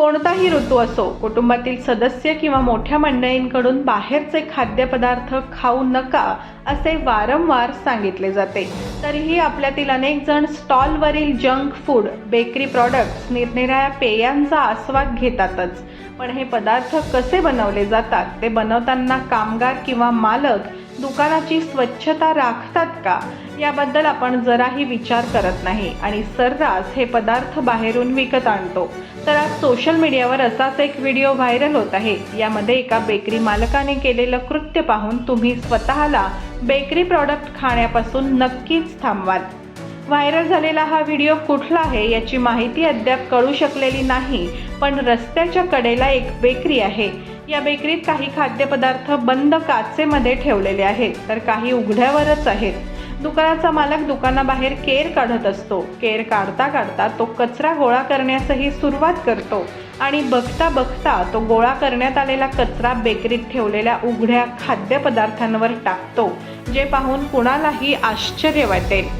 कोणताही ऋतू असो कुटुंबातील सदस्य किंवा मोठ्या मंडळींकडून बाहेरचे खाद्यपदार्थ खाऊ नका असे वारंवार सांगितले जाते. तरीही आपल्यातील अनेक जण स्टॉलवरील जंक फूड बेकरी प्रॉडक्ट्स निरनिराळ्या पेयांचा आस्वाद घेतातच. पण हे पदार्थ कसे बनवले जातात? ते बनवताना कामगार किंवा मालक दुकानाची स्वच्छता राखतात का? याबद्दल आपण जराही विचार करत नाही. आणि सर्रास हे पदार्थ बाहेरून विकत आणतो. तर आज सोशल मीडियावर असाच एक व्हिडिओ व्हायरल होत आहे. यामध्ये एका बेकरी मालकाने केलेलं कृत्य पाहून तुम्ही स्वतःला बेकरी प्रॉडक्ट खाण्यापासून नक्कीच थांबवाल. व्हायरल झालेला हा व्हिडिओ कुठला आहे याची माहिती अद्याप कळू शकलेली नाही पण रस्त्याच्या कडेला एक बेकरी आहे. या बेकरीत काही खाद्यपदार्थ बंद काचेमध्ये ठेवलेले आहेत तर काही उघड्यावरच आहेत. दुकानाचा मालक दुकानाबाहेर केर काढत असतो. केर काढता काढता तो कचरा गोळा करण्यासही सुरुवात करतो आणि बघता बघता तो गोळा करण्यात आलेला कचरा बेकरीत ठेवलेल्या उघड्या खाद्यपदार्थांवर टाकतो जे पाहून कुणालाही आश्चर्य वाटेल.